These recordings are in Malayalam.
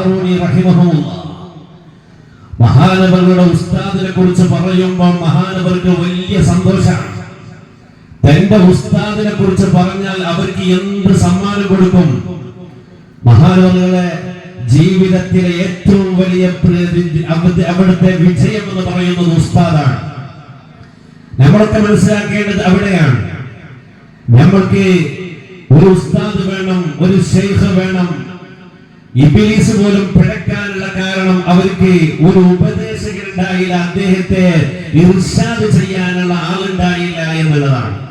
ഹാറൂനി റഹിമഹുല്ല. മഹാനവരുടെ ഉസ്താദിനെ കുറിച്ച് പറയുമ്പോൾ മഹാനവർക്ക് വലിയ സന്തോഷമാണ് തന്റെ ഉസ്താദിനെ കുറിച്ച് പറഞ്ഞാൽ അവർക്ക് എന്ത് സമ്മാനം കൊടുക്കും? മഹാനവറുകളെ ജീവിതത്തിലെ ഏറ്റവും വലിയ അവിടുത്തെ വിജയം എന്ന് പറയുന്നത് ഉസ്താദാണ്. നമ്മളൊക്കെ മനസ്സിലാക്കേണ്ടത് അവിടെയാണ്. നമ്മൾക്ക് ഒരു ഉസ്താദ് വേണം ഒരു ഷെയ്ഖ് വേണം ഇബിലീസ് പോലും പിഴക്കാനുള്ള കാരണം അവർക്ക് ഒരു ഉപദേശകരുണ്ടായില്ല. അദ്ദേഹത്തെ ഇർഷാദ് ചെയ്യാനുള്ള ആളുണ്ടായില്ല എന്നുള്ളതാണ്.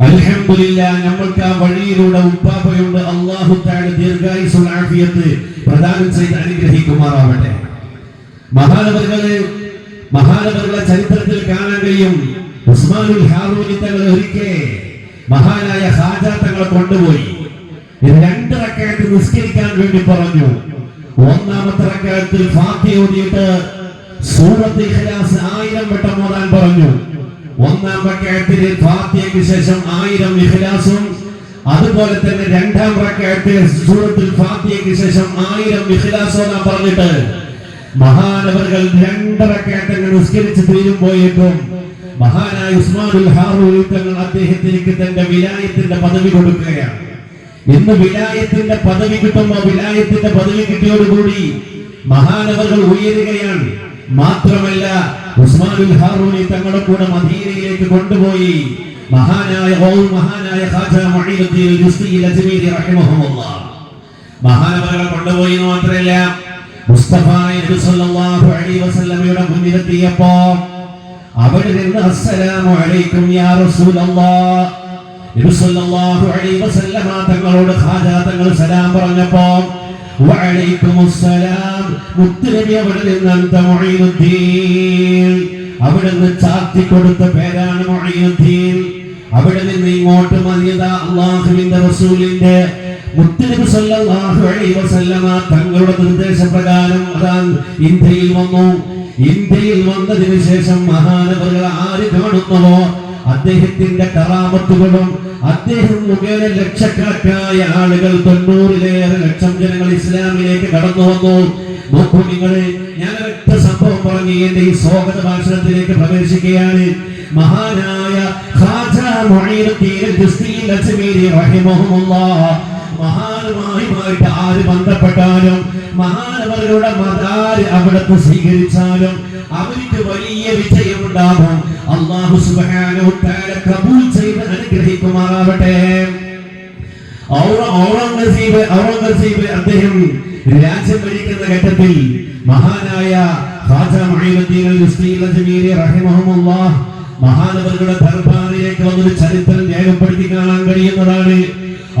അൽഹംദുലില്ലാ നമ്മൾക്ക് ആ വഴിയിലൂടെ ഉപ്പാപ്പയുണ്ട്. അള്ളാഹു താഴെ ദീർഘായുസുള്ള ആഫിയത്ത് പ്രദാനം ചെയ്ത് അനുഗ്രഹിക്കുമാറാവട്ടെ. മഹാനവറുകളെ മഹാനവറുകളെ ചരിത്രത്തിൽ കാണാൻ കഴിയും. ഉസ്മാനുൽ ഹാറൂനി തങ്ങൾ ഒരിക്കൽ മഹാനായ ഹാജ തങ്ങളെ കൊണ്ടുപോയി. രണ്ട് റക്കായത്ത് നിസ്കരിക്കാൻ വേണ്ടി പറഞ്ഞു. ഒന്നാമത്തെ റക്കായത്തിൽ ഫാത്തി ഓതിയിട്ട് സൂറത്ത് ഇഖ്ലാസ് ആയിരം വട്ടം ഓതാൻ പറഞ്ഞു. ഒന്നാം റക്കായത്തിൽ ഫാത്തിഹയ്ക്ക് ശേഷം ആയിരം ഇഖ്ലാസും അതുപോലെ തന്നെ രണ്ടാം റക്കായത്തിൽ സൂറത്തിൽ ഫാത്തിഹയ്ക്ക് ശേഷം ആയിരം ഇഖ്ലാസ് ഓതാൻ പറഞ്ഞിട്ട് മഹാനവറുകൾ രണ്ടറക്കാറ്റങ്ങൾ നിസ്കരിച്ച് തീരുമ്പോയേക്കും. മഹാനായ ഉസ്മാനുൽ ഹാറു തങ്ങൾ അദ്ദേഹത്തിലേക്ക് തന്റെ വിലായത്തിന്റെ പദവി കൊടുക്കുകയാണ്. ഇന്ന് വിലായത്തിന്റെ പദവി കിട്ടുമ്പോ വിലായത്തിന്റെ പദവി കിട്ടിയോടുകൂടി മഹാനവകൾ ഉയരുകയാണ്. മാത്രമല്ല ഉസ്മാനുൽ ഹാറൂനി തങ്ങളുടെ കൂടെ മദീനയിലേക്ക് കൊണ്ടുപോയി മഹാനായ ഓ മഹാനായ ഖാജ മഹാനവറുകൾ കൊണ്ടുപോയി മാത്രമല്ല മുസ്തഫ നബി സല്ലല്ലാഹു അലൈഹി വസല്ലമയുടെ അവിടെ നിന്ന് അസ്സലാമു അലൈക്കും യാ റസൂലല്ലാഹ് തങ്ങളോട് ഖാജ തങ്ങൾ സലാം പറഞ്ഞപ്പോ അവിടുന്ന് ചാത്തി കൊടുത്ത പേരാണ് മുഈനുദ്ദീൻ അവിടെ നിന്ന് ഇങ്ങോട്ട് മതിയത അള്ളാഹുവിന്റെ റസൂലിന്റെ മുത്തനബി സല്ലല്ലാഹു അലൈഹി വസല്ലമ തങ്ങളുടെ നിർദ്ദേശപ്രകാരം അതാ ഇന്ത്യയിൽ വന്നു. ഇന്ത്യയിൽ വന്നതിന് ശേഷം മഹാനവറുകൾ ആര് കാണുന്നുവോ അദ്ദേഹത്തിന്റെ കറാമത്തുകളും അദ്ദേഹം മുഖേന ലക്ഷക്കണക്കായ ആളുകൾ തൊണ്ണൂറിലേറെ ലക്ഷം ജനങ്ങൾ ഇസ്ലാമിലേക്ക് കടന്നു വന്നു. നോക്കൂ ഞാൻ ഒരൊറ്റ സംഭവം പറഞ്ഞ് എന്റെ ഈ സ്വാഗത ഭാഷണത്തിലേക്ക് പ്രവേശിക്കുകയാണ്. മഹാനായ ഖാജ മഹാനുമായുമായിട്ട് ആര് ബന്ധപ്പെട്ടാലും മഹാനവരുടെ മതാര് അവിടത്തെ സ്വീകരിച്ചാലും അവർക്ക് വലിയ വിജയമുണ്ടാകും. അള്ളാഹു തആല കബൂൽ ചെയ്ത് അനുഗ്രഹിക്കുമാറാവട്ടെ. ഔറ- ഔറംഗസീബ് ഔറംഗസീബ് അദ്ദേഹം രാജ്യം ഭരിക്കുന്ന ഘട്ടത്തിൽ മഹാനായ ഖാജ മഹാനവരുടെ ദർബാറിലേക്ക് വന്നൊരു ചരിത്രം രേഖപ്പെടുത്തി കാണാൻ കഴിയുന്നതാണ്.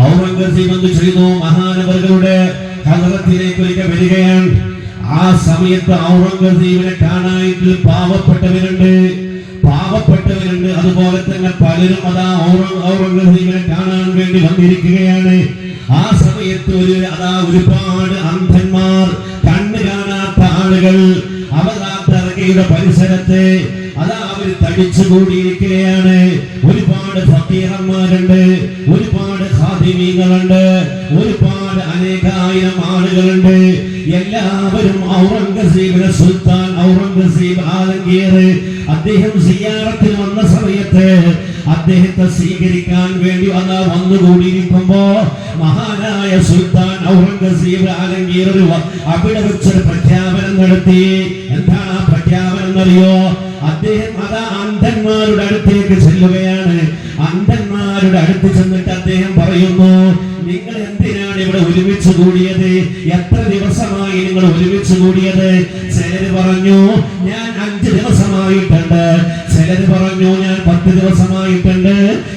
ഔറംഗസീബ് എന്ത് ചെയ്തു മഹാനവരുടെ ഹദറത്തിലേക്ക് ഒരിക്കൽ വരികയാണ്. ആ സമയത്ത് ഔറംഗസീബിനെ കാണാനായിട്ട് പാവപ്പെട്ടവരുണ്ട്. പാവപ്പെട്ടവരുണ്ട് അതുപോലെ തന്നെ പലരും അതാ ഔറ- ഔറംഗസീബിനെ കാണാൻ വേണ്ടി വന്നിരിക്കുകയാണ്. ആ സമയത്ത് ഒരു അതാ ഒരുപാട് അന്ധന്മാർ കണ്ണ് കാണാത്ത ആളുകൾ അവർ ആ പരിസരത്തെ അതാ അവർ തടിച്ചു കൂടിയിരിക്കുകയാണ്. ഒരുപാട് ഫക്കീറന്മാരുണ്ട് ഒരുപാട് ഖാദിമീങ്ങളുണ്ട് ഒരുപാട് അനേകായിരം ആളുകളുണ്ട്. എല്ലാവരും ഔറംഗസീബിനെ സുൽത്താൻ ഔറംഗസീബ് ആലങ്കീർ അദ്ദേഹം സിയാറത്തിൽ വന്ന സമയത്ത് അദ്ദേഹത്തെ സ്വീകരിക്കാൻ വേണ്ടി വന്നു വന്നുകൂടിയിരിക്കുമ്പോ മഹാനായ സുൽത്താൻ ഔറംഗസീബ് ആലങ്കീർ അവിടെ വെച്ചൊരു പ്രഖ്യാപനം നടത്തി. എന്താണ് ആ പ്രഖ്യാപനം എന്നറിയോ? അദ്ദേഹം അതാ അന്ധന്മാരുടെ അടുത്തേക്ക് ചെല്ലുകയാണ്. അന്ധന്മാരുടെ അടുത്ത് ചെന്നിട്ട് അദ്ദേഹം പറയുന്നു നിങ്ങൾ എന്തിനാണ് ഇവിടെ ഒരുമിച്ച് കൂടിയത്? എത്ര ദിവസമായി നിങ്ങൾ ഒരുമിച്ച് കൂടിയത്? ചിലര് പറഞ്ഞു ഞാൻ അഞ്ച് ദിവസമായിട്ടുണ്ട് ചിലര് പറഞ്ഞു ഞാൻ പത്ത് ദിവസമായിട്ടുണ്ട്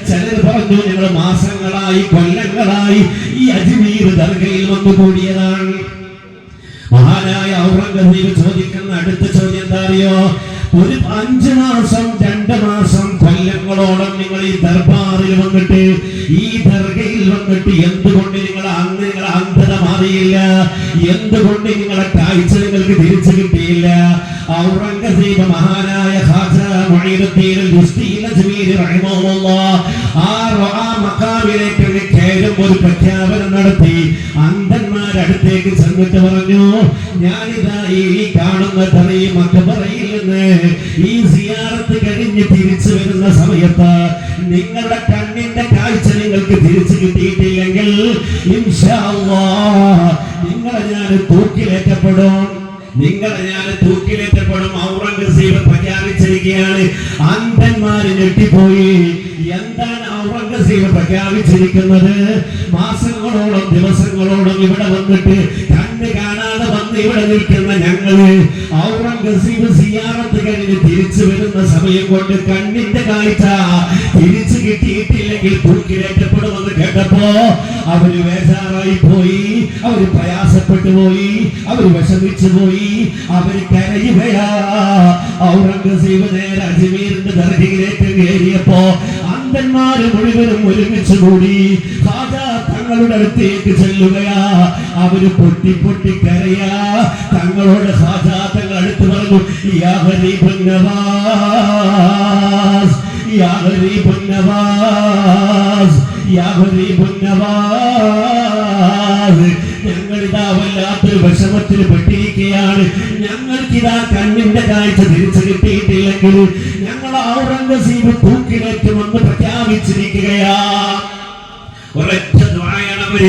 ചിലര് പറഞ്ഞു ഞങ്ങൾ മാസങ്ങളായി കൊല്ലങ്ങളായി ഈ അജ്മീർ ദർഗയിൽ വന്നു കൂടിയതാണ്. മഹാനായ ഔറംഗസീബ് ചോദിക്കുന്ന അടുത്ത ചോദ്യം എന്താ അറിയോ ഒരു അഞ്ച് മാസം രണ്ട് മാസം കൊല്ലങ്ങളോളം നിങ്ങൾ ഈ ദർബാറിൽ വന്നിട്ട് ഈ ദർഗയിൽ വന്നിട്ട് എന്തുകൊണ്ട് നിങ്ങൾ അന്ന് അന്ധത മാറിയില്ല? എന്തുകൊണ്ട് നിങ്ങളെ കാഴ്ച നിങ്ങൾക്ക് തിരിച്ചു കിട്ടിയില്ല? ഔറംഗസീബ് മഹാനായ ഖാജ മുഈനുദ്ദീൻ അൽ-ജുസ്തി അജ്മീരി റഹിമഹുല്ലാഹ് ആ റ- ആ മഖാമിലേക്ക് കയറും ഒരു പ്രഖ്യാപനം നടത്തി. അന്ധന്മാരടുത്ത് അടുത്തേക്ക് ചെന്നിട്ട് പറഞ്ഞു ഞാനിതാ ഈ കാണുന്ന തറീ മക്കബറയിൽ നിന്ന് ഈ സിയാറത്ത് കഴിഞ്ഞ് തിരിച്ചു വരുന്ന സമയത്ത് നിങ്ങളുടെ കണ്ണിന്റെ കാഴ്ച നിങ്ങൾക്ക് തിരിച്ചു കിട്ടിയിട്ടില്ലെങ്കിൽ നിങ്ങളെ ഞാൻ തൂക്കിലേറ്റപ്പെടും. നിങ്ങളെ ഞാൻ തൂക്കിലേറ്റപ്പെടും ഔറംഗസീബ് പ്രഖ്യാപിച്ചിരിക്കുകയാണ്. അന്ധന്മാര് ഞെട്ടിപ്പോയി. എന്താണ് ഔറംഗസീബ് പ്രഖ്യാപിച്ചിരിക്കുന്നത്? മാസങ്ങളോളം ദിവസങ്ങളോളം ഇവിടെ വന്നിട്ട് കണ്ണ് കാണാതെ വന്ന് ഇവിടെ നിൽക്കുന്ന ഞങ്ങൾ ഔറംഗസീബ് സിയാറത്ത് കഴിഞ്ഞ് തിരിച്ചു വരുന്ന സമയം കൊണ്ട് കണ്ണിന്റെ കാഴ്ച തിരിച്ചു കിട്ടിയിട്ടില്ലെങ്കിൽ തൂക്കിലേറ്റപ്പെടുമെന്ന് കേട്ടപ്പോ അവർ വേജാറായി പോയി. അവർ പ്രയാസപ്പെട്ടു പോയി. അവർ വിഷമിച്ചു പോയി. അവർ കരയുകയാ ഔറംഗസീബ് നേരെ കയറിയപ്പോ അന്തന്മാര് മുഴുവനും ഒരുമിച്ച് കൂടി തങ്ങളുടെ അടുത്തേക്ക് ചെല്ലുകയാ. അവർ പൊട്ടി പൊട്ടി കരയാ. തങ്ങളോട് ഹാജാ തങ്ങൾ അടുത്ത് പറഞ്ഞു യാഹരി ഗരീബുൻ യാഹരി യാ ഞങ്ങളിതാ വല്ലാത്തൊരു വിഷമത്തിൽ പെട്ടിരിക്കുകയാണ്. ഞങ്ങൾക്കിതാ കണ്ണിന്റെ കാഴ്ച തിരിച്ചു കിട്ടിയിട്ടില്ലെങ്കിൽ ഞങ്ങൾ ഔറംഗസീബ് തൂക്കിലേറ്റുമെന്ന് പ്രഖ്യാപിച്ചിരിക്കുകയാ. ഒരൊറ്റ ദ്വായാണ് അവർ.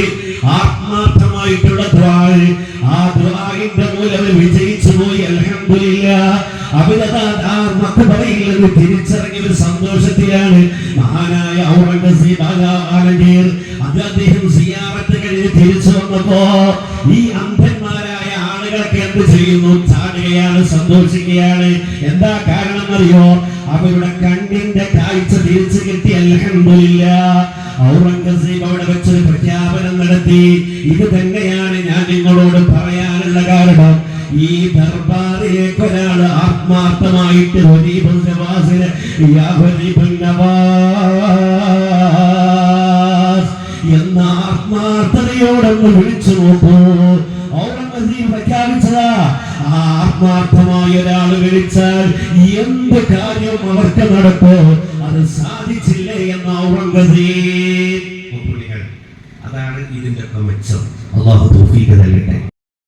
ആത്മാർത്ഥമായിട്ടുള്ള ദ്വാര് ആ ദ്വാരിന്റെ മൂലം വിജയിച്ചു പോയി. അലഹമില്ല അവരതാ ആ മക്കബറയിൽ നിന്ന് ഒരു സന്തോഷത്തിലാണ് മഹാനായ ഔറംഗസീബ് അദ്ദേഹം സിയാറത്ത് കഴിഞ്ഞ് തിരിച്ചു വന്നപ്പോ ഈ അന്ധന്മാരായ ആളുകളൊക്കെ എന്ത് ചെയ്യുന്നു? ചാടുകയാണ് സന്തോഷിക്കുകയാണ്. എന്താ കാരണം അറിയോ? അവരുടെ കണ്ണിന്റെ കാഴ്ച തിരിച്ചു കിട്ടി അൽഹംദുലില്ല. ഔറംഗസീബ് അവിടെ വെച്ചൊരു പ്രഖ്യാപനം നടത്തി. ഇത് തന്നെയാണ് ഒരാൾ ആത്മാർത്ഥമായിട്ട് വരീബുൽ നവാസിന് യാ വരീബുൽ നവാസ് എന്ന ആത്മാർത്ഥതയോടൊന്ന് വിളിച്ചു നോക്കൂ. ഔറംഗസീബ് പ്രഖ്യാപിച്ചതാ ആത്മാർത്ഥമായ ഒരാൾ വിളിച്ചാൽ എന്ത് കാര്യം അവർക്ക് നടക്കോ? അത് സാധിച്ചില്ല എന്ന ഔറംഗസീബ്. അതാണ് ഇതിന്റെ മെച്ചം. അള്ളാഹു തൗഫീഖ് നൽകട്ടെ.